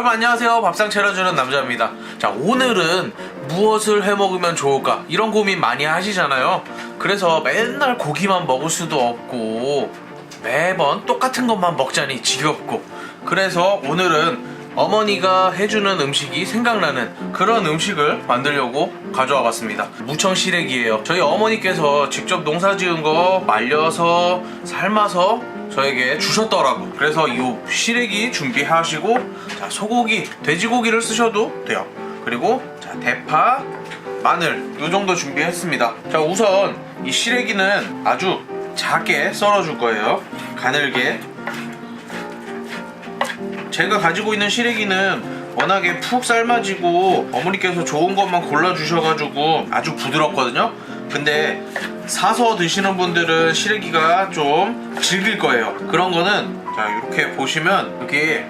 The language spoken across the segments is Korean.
여러분 안녕하세요. 밥상 차려주는 남자입니다. 자 오늘은 무엇을 해 먹으면 좋을까? 이런 고민 많이 하시잖아요. 그래서 맨날 고기만 먹을 수도 없고 매번 똑같은 것만 먹자니 지겹고. 그래서 오늘은 어머니가 해주는 음식이 생각나는 그런 음식을 만들려고 가져와 봤습니다. 무청 시래기예요. 저희 어머니께서 직접 농사 지은 거 말려서 삶아서 저에게 주셨더라고. 그래서 이 시래기 준비하시고 자 소고기 돼지고기를 쓰셔도 돼요. 그리고 자 대파 마늘 이 정도 준비했습니다. 자 우선 이 시래기는 아주 작게 썰어줄 거예요. 가늘게. 제가 가지고 있는 시래기는 워낙에 푹 삶아지고 어머니께서 좋은 것만 골라주셔가지고 아주 부드럽거든요. 근데 사서 드시는 분들은 시래기가 좀 질길 거예요. 그런 거는 자 이렇게 보시면 여기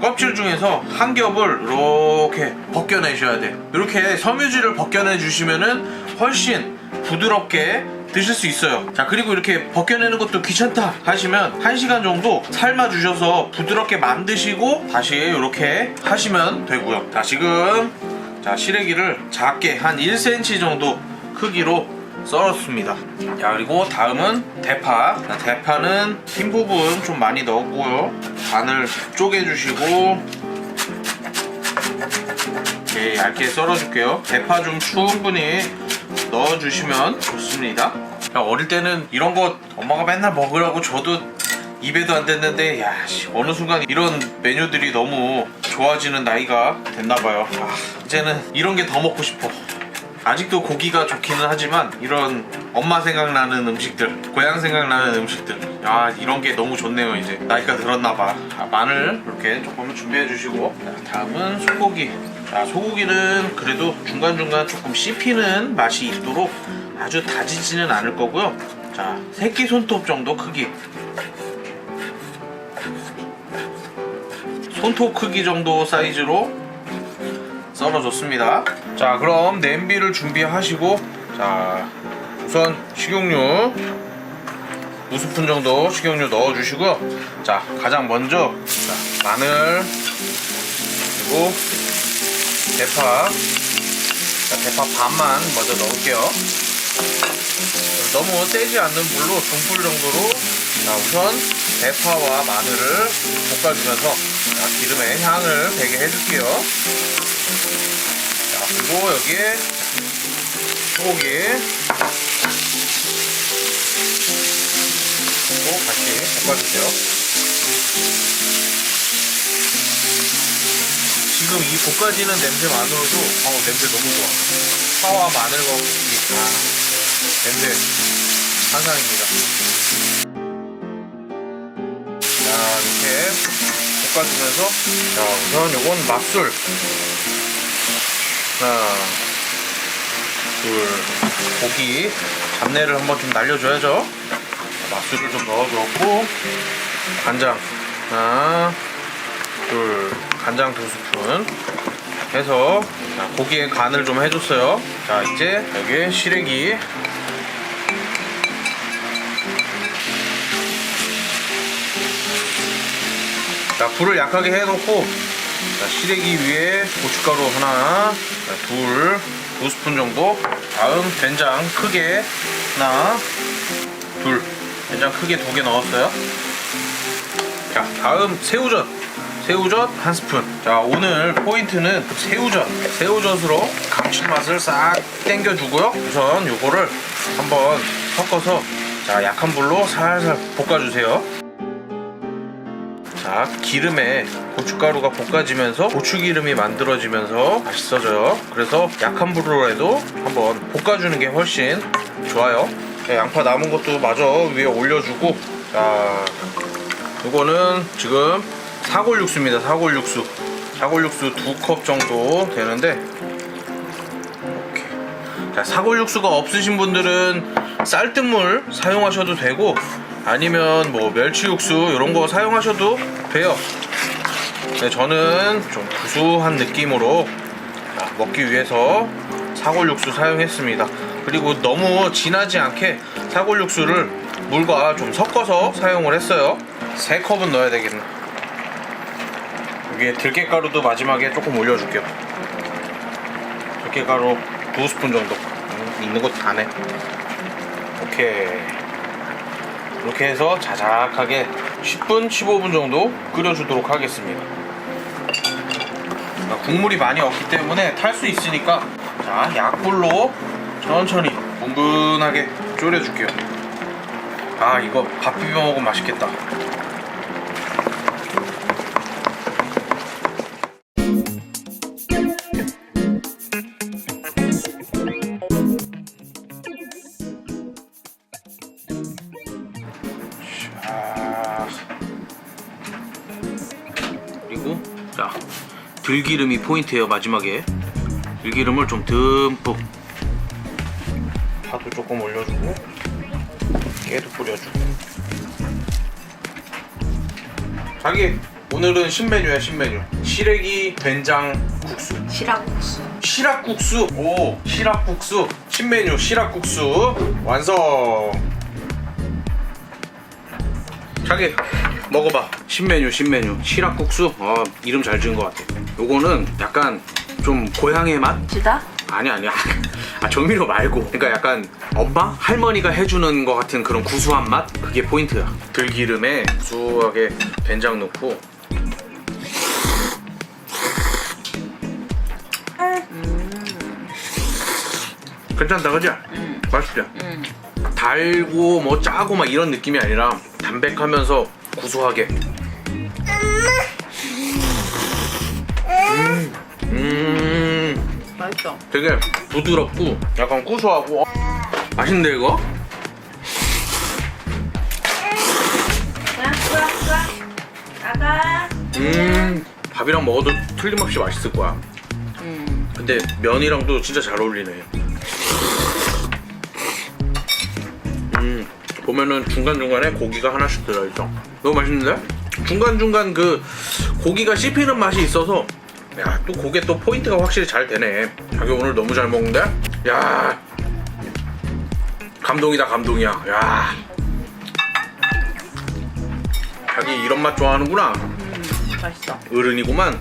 껍질 중에서 한 겹을 이렇게 벗겨내셔야 돼요. 이렇게 섬유질을 벗겨내 주시면은 훨씬 부드럽게 드실 수 있어요. 자, 그리고 이렇게 벗겨내는 것도 귀찮다 하시면 1시간 정도 삶아 주셔서 부드럽게 만드시고 다시 이렇게 하시면 되고요. 자, 지금 자, 시래기를 작게 한 1cm 정도 크기로 썰었습니다. 자, 그리고 다음은 대파. 자, 대파는 흰 부분 좀 많이 넣었고요. 반을 쪼개주시고 이렇게 얇게 썰어줄게요. 대파 좀 충분히 넣어주시면 좋습니다. 야, 어릴 때는 이런 거 엄마가 맨날 먹으라고 저도 입에도 안 됐는데 야 씨, 어느 순간 이런 메뉴들이 너무 좋아지는 나이가 됐나봐요. 아, 이제는 이런 게 더 먹고 싶어. 아직도 고기가 좋기는 하지만 이런 엄마 생각나는 음식들, 고향 생각나는 음식들, 아 이런 게 너무 좋네요 이제 나이가 들었나봐. 아, 마늘 이렇게 조금 준비해 주시고 자, 다음은 소고기. 자 소고기는 그래도 중간 중간 조금 씹히는 맛이 있도록 아주 다지지는 않을 거고요. 자 새끼 손톱 정도 크기. 손톱 크기 정도 사이즈로 썰어줬습니다. 자, 그럼 냄비를 준비하시고, 자, 우선 식용유 두 스푼 정도 식용유 넣어주시고요. 자, 가장 먼저 자, 마늘 그리고 대파, 자, 대파 반만 먼저 넣을게요. 너무 세지 않는 불로 중불 정도로 자, 우선 대파와 마늘을 볶아주면서 자, 기름에 향을 배게 해줄게요. 자, 그리고 여기에 소고기 또 같이 볶아주세요. 지금 이 볶아지는 냄새만으로도 어 냄새 너무 좋아. 파와 마늘과 고기 다 냄새 환상입니다. 볶아주면서. 자 우선 요건 맛술. 하나 둘 고기. 잡내를 한번 좀 날려줘야죠. 자, 맛술을 좀 넣어줬고 간장. 하나 둘 간장 두 스푼 해서 자, 고기에 간을 좀 해줬어요. 자 이제 여기에 시래기 자 불을 약하게 해놓고 자, 시래기 위에 고춧가루 하나 자, 둘, 두 스푼 정도. 다음 된장 크게 하나 둘. 된장 크게 두 개 넣었어요. 자 다음 새우젓. 새우젓 한 스푼. 자 오늘 포인트는 새우젓. 새우젓으로 감칠맛을 싹 땡겨주고요. 우선 요거를 한번 섞어서 자 약한 불로 살살 볶아주세요 자, 기름에 고춧가루가 볶아지면서 고추기름이 만들어지면서 맛있어져요. 그래서 약한 불로 해도 한번 볶아주는 게 훨씬 좋아요. 자, 양파 남은 것도 마저 위에 올려주고 자, 이거는 지금 사골 육수입니다. 사골 육수. 사골 육수 두 컵 정도 되는데. 자, 사골 육수가 없으신 분들은 쌀뜨물 사용하셔도 되고 아니면 뭐 멸치 육수 이런 거 사용하셔도 돼요. 네, 저는 좀 구수한 느낌으로 자, 먹기 위해서 사골 육수 사용했습니다. 그리고 너무 진하지 않게 사골 육수를 물과 좀 섞어서 사용을 했어요. 세 컵은 넣어야 되겠네. 여기에 들깨가루도 마지막에 조금 올려줄게요. 들깨가루 두 스푼 정도. 음, 있는 것도 다네. 오케이. 이렇게 해서 자작하게 10분, 15분 정도 끓여주도록 하겠습니다. 자, 국물이 많이 없기 때문에 탈 수 있으니까 자 약불로 천천히 뭉근하게 졸여줄게요. 아 이거 밥 비벼 먹으면 맛있겠다. 들기름이 포인트예요 마지막에. 들기름을 좀 듬뿍. 파도 조금 올려주고 깨도 뿌려주고. 자기 오늘은 신메뉴야 신메뉴. 시래기 된장 국수. 시락국수. 시락국수? 오 시락국수. 신메뉴 시락국수. 완성! 자기 먹어봐. 신메뉴 신메뉴. 시락국수? 어 이름 잘 지은 것 같아 요거는 약간 좀 고향의 맛 지다? 아니 아니야 아 정미료 말고 그러니까 약간 엄마 할머니가 해주는 것 같은 그런 구수한 맛 그게 포인트야 들기름에 구수하게 된장 넣고 괜찮다 그지? 응. 맛있지? 응. 달고 뭐 짜고 막 이런 느낌이 아니라 담백하면서 구수하게 음, 음 맛있어. 되게 부드럽고 약간 구수하고 어, 맛있는데 이거? 나가. 음 밥이랑 먹어도 틀림없이 맛있을 거야 음. 근데 면이랑도 진짜 잘 어울리네 음 보면은 중간중간에 고기가 하나씩 들어있어 너무 맛있는데? 중간중간 그 고기가 씹히는 맛이 있어서 야또 고게 또 포인트가 확실히 잘 되네 자기 오늘 너무 잘 먹는데? 야 감동이다 감동이야 야 자기 이런 맛 좋아하는구나 음. 맛있어. 어른이구만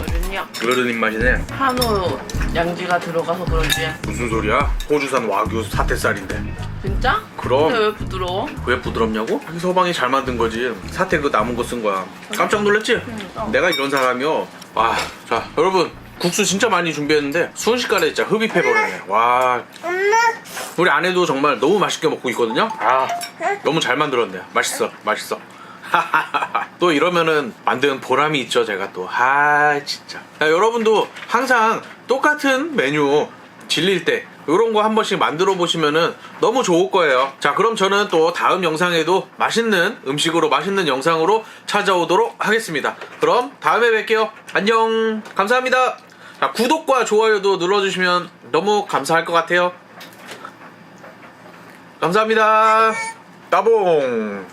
어른이야. 어른 입맛이네 한우 양지가 들어가서 그런지. 무슨 소리야? 호주산 와규 사태살인데 진짜? 그럼 근데 왜 부드러워? 왜 부드럽냐고? 서방이 잘 만든 거지 사태 그 남은 거 쓴 거야 깜짝 놀랐지? 응, 어. 내가 이런 사람이요 와 자 여러분 국수 진짜 많이 준비했는데 순식간에 진짜 흡입해 버렸네. 와. 우리 아내도 정말 너무 맛있게 먹고 있거든요? 아 너무 잘 만들었네. 맛있어 맛있어. 또 이러면은 만든 보람이 있죠 제가 또 아 진짜. 야, 여러분도 항상 똑같은 메뉴 질릴 때 이런 거 한 번씩 만들어 보시면은 너무 좋을 거예요. 자 그럼 저는 또 다음 영상에도 맛있는 음식으로 맛있는 영상으로 찾아오도록 하겠습니다. 그럼 다음에 뵐게요. 안녕. 감사합니다. 자, 구독과 좋아요도 눌러주시면 너무 감사할 것 같아요. 감사합니다. 따봉